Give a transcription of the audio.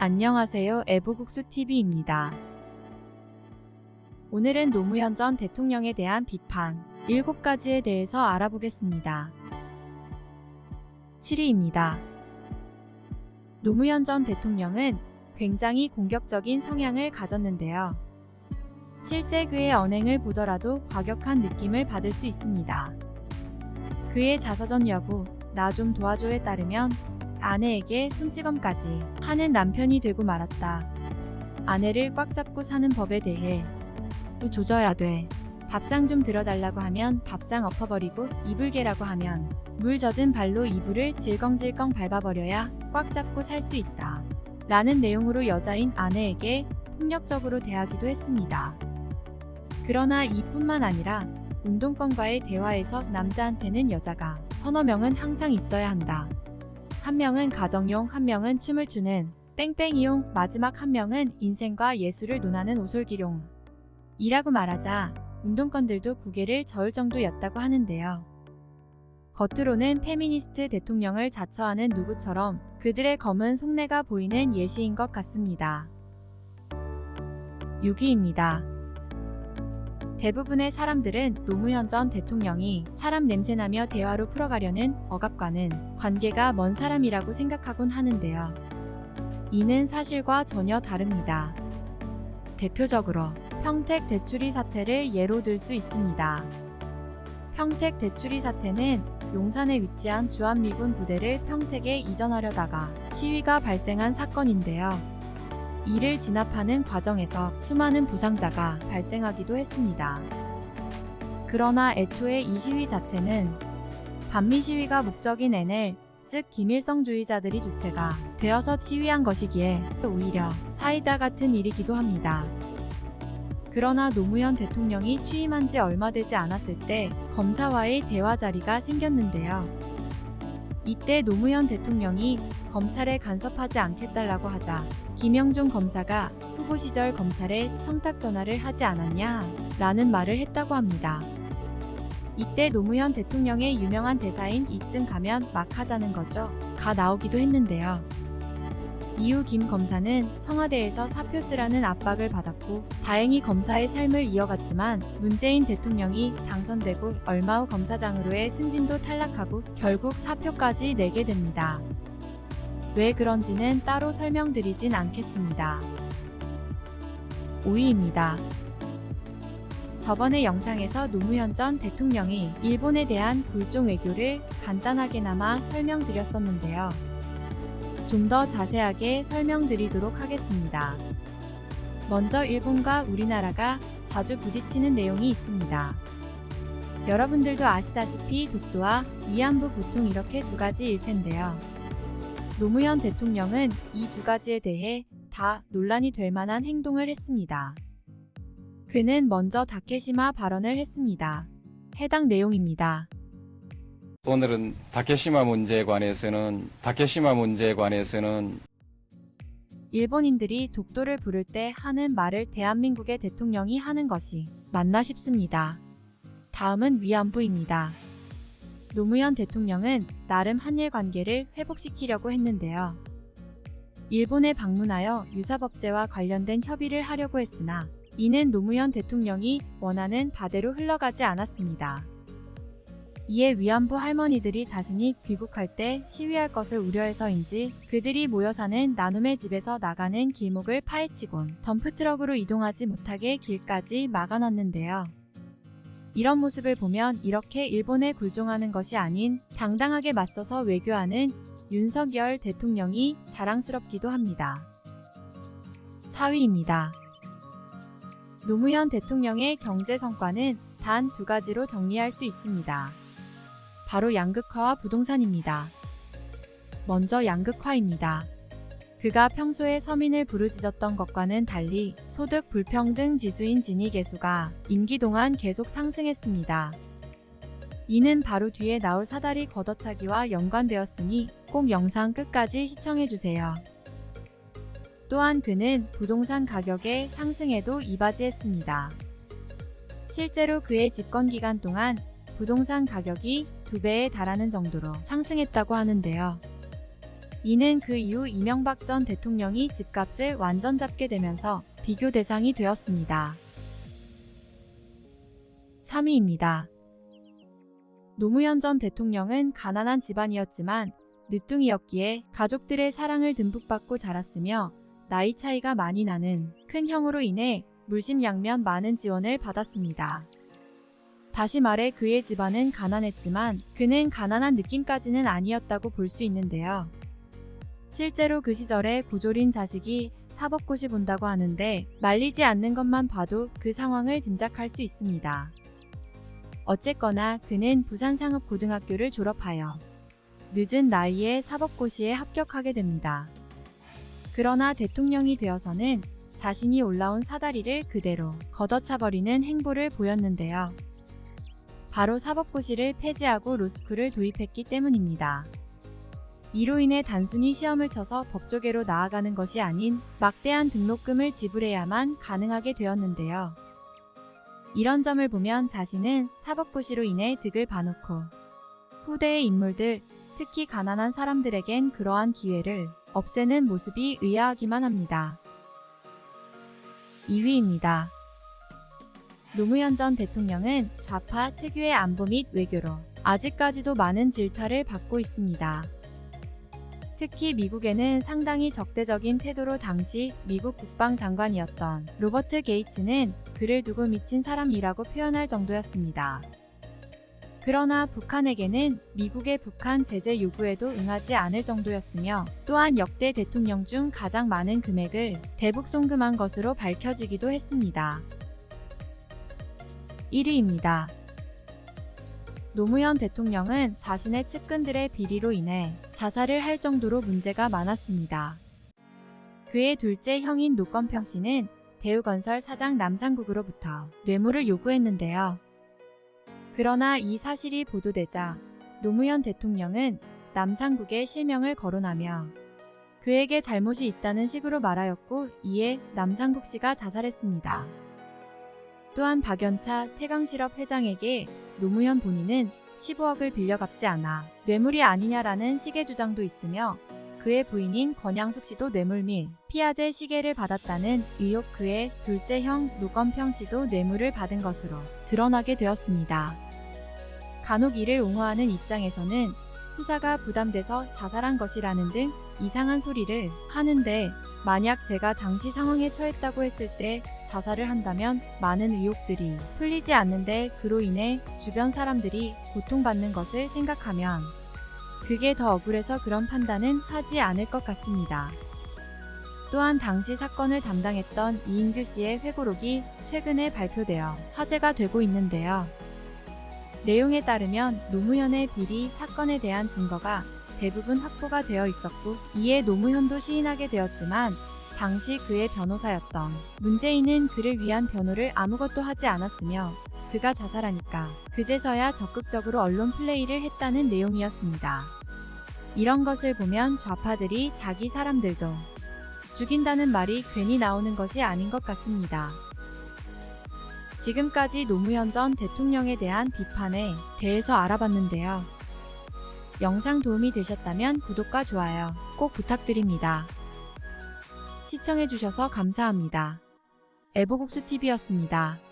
안녕하세요. 애보국수TV입니다. 오늘은 노무현 전 대통령에 대한 비판 7가지에 대해서 알아보겠습니다. 7위입니다. 노무현 전 대통령은 굉장히 공격적인 성향을 가졌는데요. 실제 그의 언행을 보더라도 과격한 느낌을 받을 수 있습니다. 그의 자서전 여부, 나 좀 도와줘에 따르면 아내에게 손찌검까지 하는 남편이 되고 말았다. 아내를 꽉 잡고 사는 법에 대해 또 조져야 돼. 밥상 좀 들어달라고 하면 밥상 엎어버리고 이불개라고 하면 물 젖은 발로 이불을 질겅질겅 밟아버려야 꽉 잡고 살 수 있다. 라는 내용으로 여자인 아내에게 폭력적으로 대하기도 했습니다. 그러나 이뿐만 아니라 운동권과의 대화에서 남자한테는 여자가 서너 명은 항상 있어야 한다. 한 명은 가정용, 한 명은 춤을 추는 뺑뺑이용, 마지막 한 명은 인생과 예술을 논하는 오솔기룡. 이라고 말하자 운동권들도 고개를 저을 정도였다고 하는데요. 겉으로는 페미니스트 대통령을 자처하는 누구처럼 그들의 검은 속내가 보이는 예시인 것 같습니다. 6위입니다. 대부분의 사람들은 노무현 전 대통령이 사람 냄새나며 대화로 풀어가려는 억압과는 관계가 먼 사람이라고 생각하곤 하는데요. 이는 사실과 전혀 다릅니다. 대표적으로 평택 대추리 사태를 예로 들 수 있습니다. 평택 대추리 사태는 용산에 위치한 주한미군 부대를 평택에 이전하려다가 시위가 발생한 사건인데요. 이를 진압하는 과정에서 수많은 부상자가 발생하기도 했습니다. 그러나 애초에 이 시위 자체는 반미 시위가 목적인 NL, 즉 김일성주의자들이 주체가 되어서 시위한 것이기에 오히려 사이다 같은 일이기도 합니다. 그러나 노무현 대통령이 취임한 지 얼마 되지 않았을 때 검사와의 대화 자리가 생겼는데요. 이때 노무현 대통령이 검찰에 간섭하지 않겠달라고 하자 김영종 검사가 후보 시절 검찰에 청탁 전화를 하지 않았냐 라는 말을 했다고 합니다. 이때 노무현 대통령의 유명한 대사인 이쯤 가면 막 하자는 거죠. 가 나오기도 했는데요. 이후 김 검사는 청와대에서 사표 쓰라는 압박을 받았고 다행히 검사의 삶을 이어갔지만 문재인 대통령이 당선되고 얼마 후 검사장으로의 승진도 탈락하고 결국 사표까지 내게 됩니다. 왜 그런지는 따로 설명드리진 않겠습니다. 5위입니다. 저번의 영상에서 노무현 전 대통령이 일본에 대한 불종 외교를 간단하게나마 설명드렸었는데요. 좀 더 자세하게 설명드리도록 하겠습니다. 먼저 일본과 우리나라가 자주 부딪히는 내용이 있습니다. 여러분들도 아시다시피 독도와 위안부 보통 이렇게 두 가지일 텐데요. 노무현 대통령은 이 두 가지에 대해 다 논란이 될 만한 행동을 했습니다. 그는 먼저 다케시마 발언을 했습니다. 해당 내용입니다. 오늘은 다케시마 문제에 관해서는 다케시마 문제에 관해서는 일본인들이 독도를 부를 때 하는 말을 대한민국의 대통령이 하는 것이 맞나 싶습니다. 다음은 위안부입니다. 노무현 대통령은 나름 한일 관계를 회복시키려고 했는데요. 일본에 방문하여 유사법제와 관련된 협의를 하려고 했으나 이는 노무현 대통령이 원하는 바대로 흘러가지 않았습니다. 이에 위안부 할머니들이 자신이 귀국할 때 시위할 것을 우려해서인지 그들이 모여 사는 나눔의 집에서 나가는 길목을 파헤치곤 덤프트럭으로 이동하지 못하게 길까지 막아놨는데요. 이런 모습을 보면 이렇게 일본에 굴종하는 것이 아닌 당당하게 맞서서 외교하는 윤석열 대통령이 자랑스럽기도 합니다. 4위입니다. 노무현 대통령의 경제 성과는 단 두 가지로 정리할 수 있습니다. 바로 양극화와 부동산입니다. 먼저 양극화입니다. 그가 평소에 서민을 부르짖었던 것과는 달리 소득 불평등 지수인 지니 계수가 임기 동안 계속 상승했습니다. 이는 바로 뒤에 나올 사다리 걷어차기와 연관되었으니 꼭 영상 끝까지 시청해주세요. 또한 그는 부동산 가격의 상승에도 이바지했습니다. 실제로 그의 집권 기간 동안 부동산 가격이 두 배에 달하는 정도로 상승했다고 하는데요. 이는 그 이후 이명박 전 대통령이 집값을 완전 잡게 되면서 비교 대상이 되었습니다. 3위입니다. 노무현 전 대통령은 가난한 집안이었지만 늦둥이였기에 가족들의 사랑을 듬뿍 받고 자랐으며 나이 차이가 많이 나는 큰 형으로 인해 물심양면 많은 지원을 받았습니다. 다시 말해 그의 집안은 가난했지만 그는 가난한 느낌까지는 아니었다고 볼 수 있는데요. 실제로 그 시절에 고졸인 자식이 사법고시 본다고 하는데 말리지 않는 것만 봐도 그 상황을 짐작할 수 있습니다. 어쨌거나 그는 부산상업고등학교를 졸업하여 늦은 나이에 사법고시에 합격하게 됩니다. 그러나 대통령이 되어서는 자신이 올라온 사다리를 그대로 걷어차버리는 행보를 보였는데요. 바로 사법고시를 폐지하고 로스쿨을 도입했기 때문입니다. 이로 인해 단순히 시험을 쳐서 법조계로 나아가는 것이 아닌 막대한 등록금을 지불해야만 가능하게 되었는데요. 이런 점을 보면 자신은 사법고시로 인해 득을 봐놓고 후대의 인물들, 특히 가난한 사람들에겐 그러한 기회를 없애는 모습이 의아하기만 합니다. 2위입니다. 노무현 전 대통령은 좌파 특유의 안보 및 외교로 아직까지도 많은 질타를 받고 있습니다. 특히 미국에는 상당히 적대적인 태도로 당시 미국 국방장관이었던 로버트 게이츠는 그를 두고 미친 사람이라고 표현할 정도였습니다. 그러나 북한에게는 미국의 북한 제재 요구에도 응하지 않을 정도였으며 또한 역대 대통령 중 가장 많은 금액을 대북 송금한 것으로 밝혀지기도 했습니다. 1위입니다. 노무현 대통령은 자신의 측근들의 비리로 인해 자살을 할 정도로 문제가 많았습니다. 그의 둘째 형인 노건평 씨는 대우건설 사장 남상국으로부터 뇌물을 요구했는데요. 그러나 이 사실이 보도되자 노무현 대통령은 남상국의 실명을 거론하며 그에게 잘못이 있다는 식으로 말하였고 이에 남상국 씨가 자살했습니다. 또한 박연차 태강실업 회장에게 노무현 본인은 15억을 빌려 갚지 않아 뇌물이 아니냐라는 식의 주장도 있으며 그의 부인인 권양숙 씨도 뇌물 및 피아제 시계를 받았다는 의혹 그의 둘째 형 노건평 씨도 뇌물을 받은 것으로 드러나게 되었습니다. 간혹 이를 옹호하는 입장에서는 수사가 부담돼서 자살한 것이라는 등 이상한 소리를 하는데 만약 제가 당시 상황에 처했다고 했을 때 자살을 한다면 많은 의혹들이 풀리지 않는데 그로 인해 주변 사람들이 고통받는 것을 생각하면 그게 더 억울해서 그런 판단은 하지 않을 것 같습니다. 또한 당시 사건을 담당했던 이인규 씨의 회고록이 최근에 발표되어 화제가 되고 있는데요. 내용에 따르면 노무현의 비리 사건에 대한 증거가 대부분 확보가 되어 있었고 이에 노무현도 시인하게 되었지만 당시 그의 변호사였던 문재인은 그를 위한 변호를 아무것도 하지 않았으며 그가 자살하니까 그제서야 적극적으로 언론 플레이를 했다는 내용이었습니다. 이런 것을 보면 좌파들이 자기 사람들도 죽인다는 말이 괜히 나오는 것이 아닌 것 같습니다. 지금까지 노무현 전 대통령에 대한 비판에 대해서 알아봤는데요. 영상 도움이 되셨다면 구독과 좋아요 꼭 부탁드립니다. 시청해주셔서 감사합니다. 에보국수TV였습니다.